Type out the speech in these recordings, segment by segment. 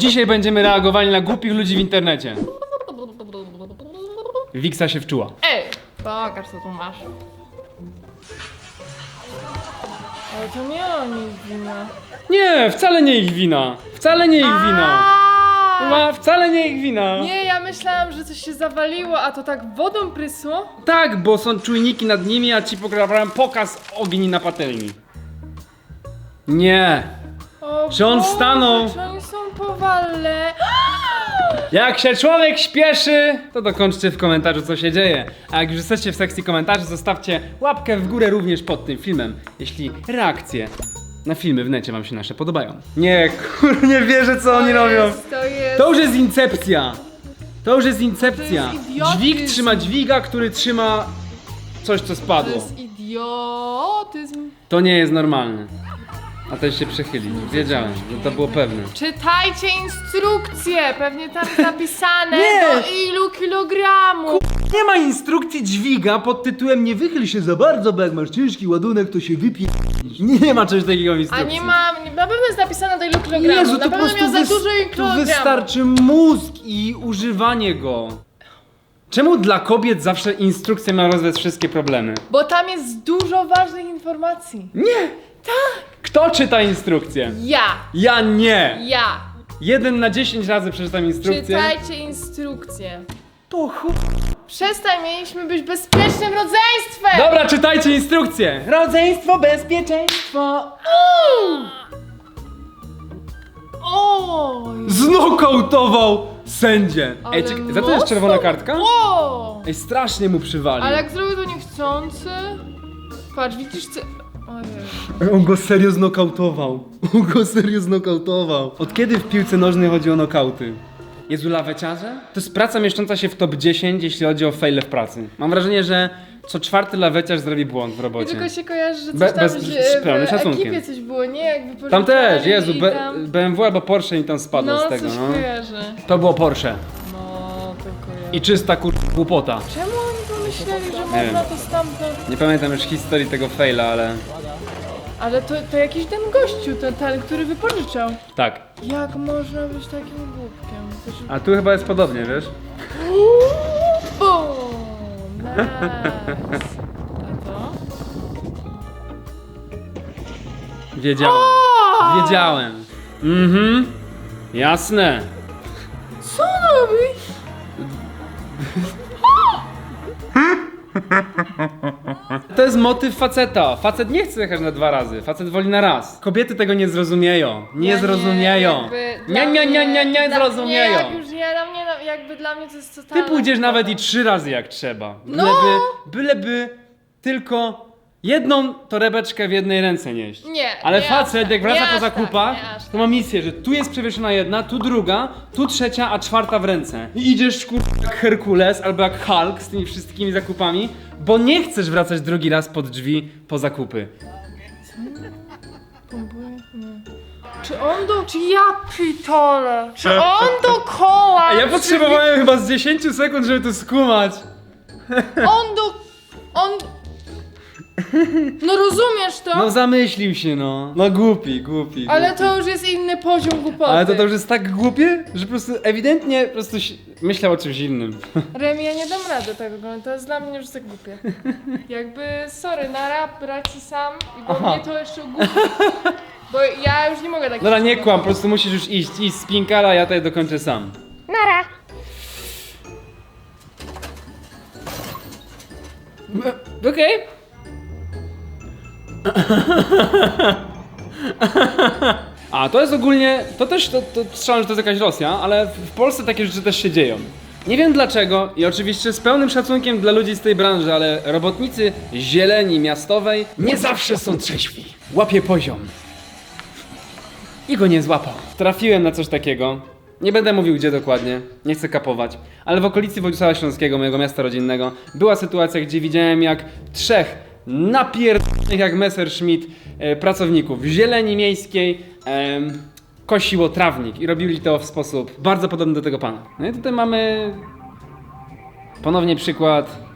Dzisiaj będziemy reagowali na głupich ludzi w internecie. Wiksa się wczuła. Ej, pokaż co tu masz. Ale to nie oni wina. Nie, wcale nie ich wina. Wcale nie ich wina. Ma, wcale nie ich wina. Nie, ja myślałam, że coś się zawaliło, a to tak wodą prysło. Tak, bo są czujniki nad nimi, a ci pokazałem pokaz ogień na patelni. Nie. O Czy on Boże, stanął? Czy oni powalne? Jak się człowiek śpieszy, to dokończcie w komentarzu co się dzieje. A jak już jesteście w sekcji komentarzy, zostawcie łapkę w górę również pod tym filmem, jeśli reakcje na filmy w necie wam się nasze podobają. Nie, kur, nie wierzę co oni robią. Jest, to jest... To już jest incepcja. To już jest incepcja. Jest idiotyzm. Dźwig trzyma dźwiga, który trzyma coś co To spadło. jest idiotyzm. To nie jest normalne. A ten się przechylił. Wiedziałem, że to było pewne. Czytajcie instrukcje, pewnie tam napisane Nie! do ilu kilogramów. Nie ma instrukcji dźwiga pod tytułem nie wychyl się za bardzo, bo jak masz ciężki ładunek, to się wypie... Nie, nie ma czegoś takiego w A instrukcji. nie ma, nie- na pewno jest napisane do ilu kilogramów. Jezu, na to po pewno prostu miał za wys- dużo to kilogramów. wystarczy mózg i używanie go. Czemu dla kobiet zawsze instrukcja ma rozwiązać wszystkie problemy? Bo tam jest dużo ważnych informacji. Nie! Tak! Kto czyta instrukcję? Ja, Ja nie! ja. Jeden na 10 razy przeczytam instrukcję. Czytajcie instrukcje. To chu... Przestań, mieliśmy być bezpiecznym rodzeństwem! Dobra, czytajcie instrukcję! Rodzeństwo, bezpieczeństwo! Oj! Znokautował sędzię! Ej, ale czek- za to jest mocno- czerwona kartka? O! Ej, strasznie mu przywalił. Ale jak zrobił to niechcący... Patrz, widzisz co... On go serio znokautował. On go serio znokautował. Od kiedy w piłce nożnej chodzi o nokauty? Jezu, laweciarze? To jest praca mieszcząca się w top 10, jeśli chodzi o faile w pracy. Mam wrażenie, że co czwarty laweciarz zrobi błąd w robocie. tylko się kojarzy, że coś Be- tam, bez- że z pełnym w szacunkiem. ekipie coś było, nie? Jakby Tam pożyczali też, Jezu, i tam... BMW albo Porsche i tam spadło No, z tego, coś no. kojarzy. To było Porsche. No, to kojarzy. I czysta kur... głupota. Czemu oni pomyśleli, że można wiem. to stamtąd... Nie pamiętam już historii tego faila, ale... Ale to, to jakiś ten gościu, ten, ten, który wypożyczał. Tak. Jak można być takim głupkiem? A tu chyba jest podobnie, wiesz? Boom! Nice. A to? Wiedziałem. O! Wiedziałem. Mhm. Jasne. Co on robi? To jest motyw faceta. Facet nie chce jechać na dwa razy. Facet woli na raz. Kobiety tego nie zrozumieją. Nie Ja zrozumieją. jakby Nie, dla nie, nie, nie, mnie- nie dla zrozumieją. mnie Jak już nie, dla mnie, no, jakby dla mnie to jest totalna Ty pójdziesz nawet i trzy razy jak trzeba. No. Byleby, byleby tylko jedną torebeczkę w jednej ręce nieść. Nie, Ale nie facet, tak, jak wraca nie po aż zakupach, tak, nie aż to ma misję, że tu jest przewieszona jedna, tu druga, tu trzecia, a czwarta w ręce. I idziesz kur... jak Herkules albo jak Hulk z tymi wszystkimi zakupami, bo nie chcesz wracać drugi raz pod drzwi po zakupy. Czy on do... Czy ja pitole? Czy on do koła? A ja potrzebowałem chyba z 10 sekund, żeby to skumać. On do... On... No rozumiesz to? No zamyślił się, no. No głupi, głupi. ale głupi. to już jest inny poziom głupoty. Ale to, to już jest tak głupie, że po prostu ewidentnie po prostu si- myślał o czymś innym. Remi, ja nie dam rady tego oglądać, to jest dla mnie już tak głupie. Jakby, sorry, na rap braci sam i bo Aha. mnie to jeszcze głupie. Bo ja już nie mogę tak Dobra, nie kłam, po prostu musisz już iść, iść z Pinkara, ja tutaj dokończę sam. Nara. Okej. A, to jest ogólnie, to też, to, to strzelam, że to jest jakaś Rosja, ale w, Polsce takie rzeczy też się dzieją. Nie wiem dlaczego i oczywiście z pełnym szacunkiem dla ludzi z tej branży, ale robotnicy zieleni miastowej nie zawsze są trzeźwi. Łapie poziom. I go nie złapał. Trafiłem na coś takiego. Nie będę mówił gdzie dokładnie, nie chcę kapować, ale w okolicy Wojsława Śląskiego, mojego miasta rodzinnego, była sytuacja, gdzie widziałem jak trzech napierdolnych jak Messerschmitt e, pracowników zieleni miejskiej kosiło trawnik i robili to w sposób bardzo podobny do tego pana. No i tutaj mamy ponownie przykład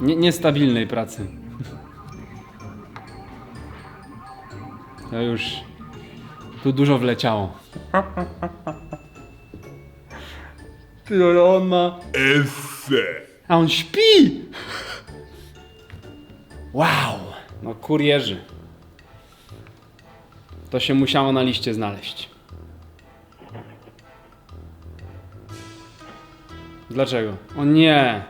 nie, niestabilnej pracy. To już Tu dużo wleciało. Ty, ale on ma... A on śpi! Wow! No kurierzy. To się musiało na liście znaleźć. Dlaczego? O nie!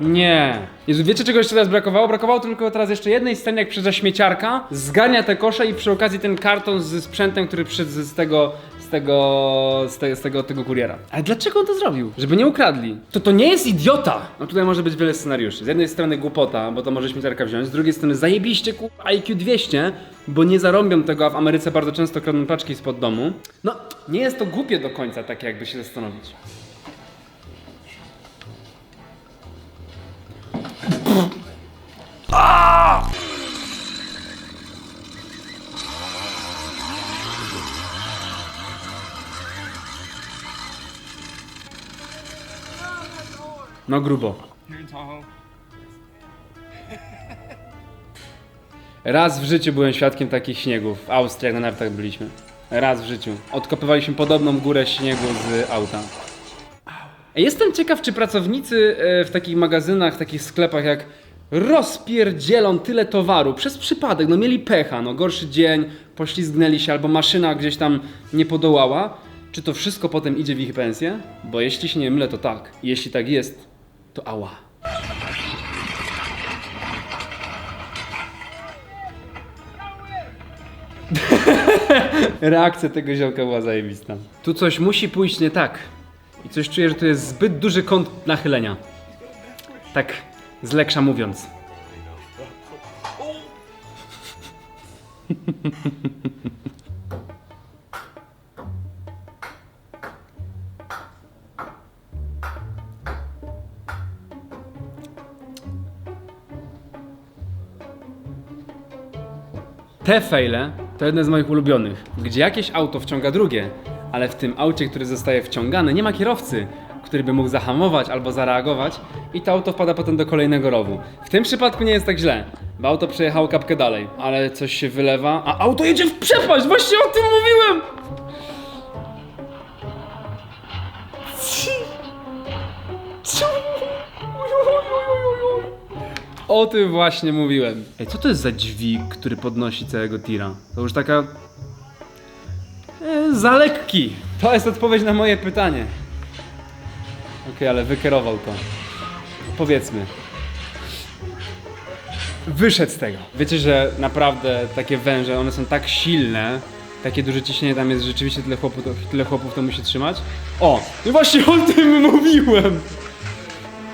Nie! Jezu, wiecie czego jeszcze teraz brakowało? Brakowało tylko teraz jeszcze jednej sceny, jak przyjeżdża śmieciarka, zgania te kosze i przy okazji ten karton ze sprzętem, który przyszedł z z tego, z tego, z tego, z tego, tego kuriera. Ale dlaczego on to zrobił? Żeby nie ukradli. To to nie jest idiota! No tutaj może być wiele scenariuszy. Z jednej strony głupota, bo to może śmieciarka wziąć, z drugiej strony zajebiście ku IQ 200, bo nie zarąbią tego, a w Ameryce bardzo często kradną paczki spod domu. No, nie jest to głupie do końca, tak jakby się zastanowić. No grubo. Raz w życiu byłem świadkiem takich śniegów. W Austrii, jak na nartach byliśmy. Raz w życiu. Odkopywaliśmy podobną górę śniegu z auta. Jestem ciekaw, czy pracownicy e, w takich magazynach, w takich sklepach jak rozpierdzielą tyle towaru przez przypadek, no mieli pecha, no gorszy dzień, poślizgnęli się albo maszyna gdzieś tam nie podołała. Czy to wszystko potem idzie w ich pensję? Bo jeśli się nie mylę, to tak. Jeśli tak jest, to ała. Reakcja tego ziomka była zajebista. Tu coś musi pójść nie tak. I coś czuję, że to jest zbyt duży kąt nachylenia. Tak z leksza mówiąc. Te fejle to jedne z moich ulubionych, gdzie jakieś auto wciąga drugie, ale w tym aucie, który zostaje wciągany, nie ma kierowcy, który by mógł zahamować albo zareagować i to auto wpada potem do kolejnego rowu. W tym przypadku nie jest tak źle, bo auto przejechało kapkę dalej, ale coś się wylewa, a auto jedzie w przepaść! Właśnie o tym mówiłem! O tym właśnie mówiłem. Ej, co to jest za dźwig, który podnosi całego tira? To już taka... E, za lekki. To jest odpowiedź na moje pytanie. Okej, ale wykierował to. Powiedzmy. Wyszedł z tego. Wiecie, że naprawdę takie węże, one są tak silne, takie duże ciśnienie tam jest, rzeczywiście tyle chłopów, to, tyle chłopów to musi trzymać. O! I właśnie o tym mówiłem!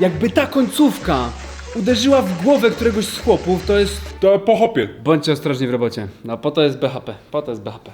Jakby ta końcówka uderzyła w głowę któregoś z chłopów, to jest... To po hopie. Bądźcie ostrożni w robocie. No po to jest BHP. Po to jest BHP.